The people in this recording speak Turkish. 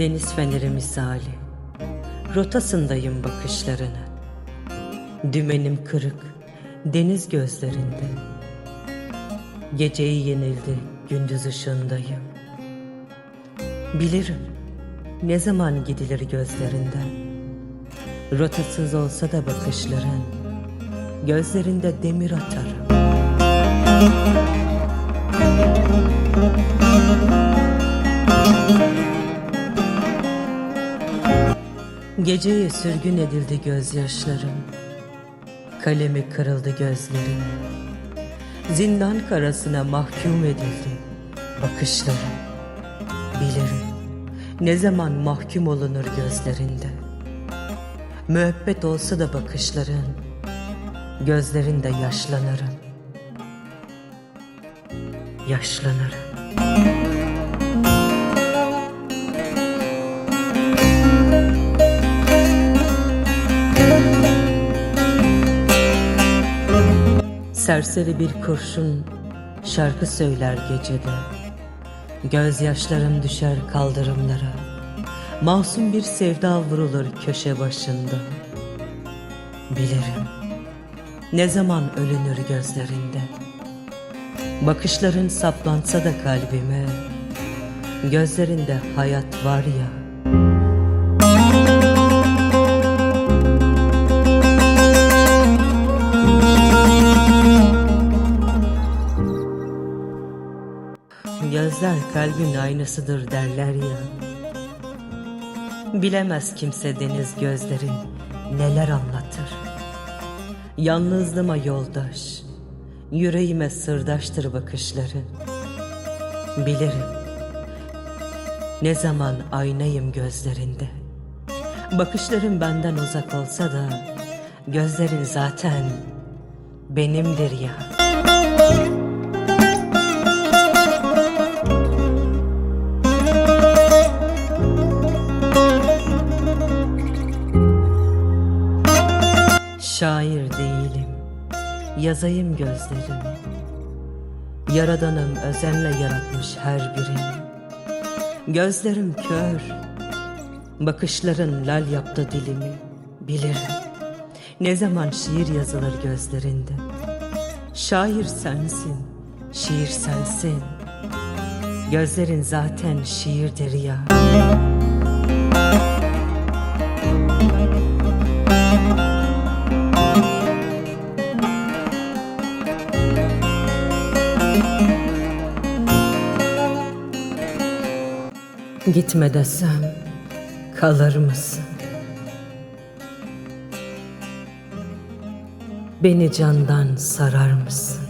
Deniz feneri misali. Rotasındayım bakışlarının Dümenim kırık Deniz gözlerinde. Geceyi yenildi Gündüz ışığındayım. Bilirim Ne zaman gidilir gözlerinden. Rotasız olsa da bakışların Gözlerinde demir atarım Geceye sürgün edildi gözyaşlarım. Kalemi kırıldı gözlerim. Zindan karasına mahkum edildi bakışlarım. Bilirim ne zaman mahkum olunur gözlerinde. Müebbet olsa da bakışların Gözlerinde yaşlanırım. Yaşlanırım Serseri bir kurşun şarkı söyler gecede. Gözyaşlarım düşer kaldırımlara. Masum bir sevda vurulur köşe başında. Bilirim ne zaman ölünür gözlerinde? Bakışların saplansa da kalbime Gözlerinde hayat var ya Gözler kalbin aynasıdır derler ya. Bilemez kimse deniz gözlerin neler anlatır. Yalnızlığıma yoldaş Yüreğime sırdaştır bakışları. Bilirim Ne zaman aynayım gözlerinde. Bakışların benden uzak olsa da Gözlerin zaten benimdir ya Şair değilim, yazayım gözlerimi. Yaradanım özenle yaratmış her birini. Gözlerim kör, bakışların lal yaptı dilimi. Bilirim, ne zaman şiir yazılır gözlerinde. Şair sensin, şiir sensin. Gözlerin zaten şiirdir ya. Gitme desem kalır mısın? Beni candan sarar mısın?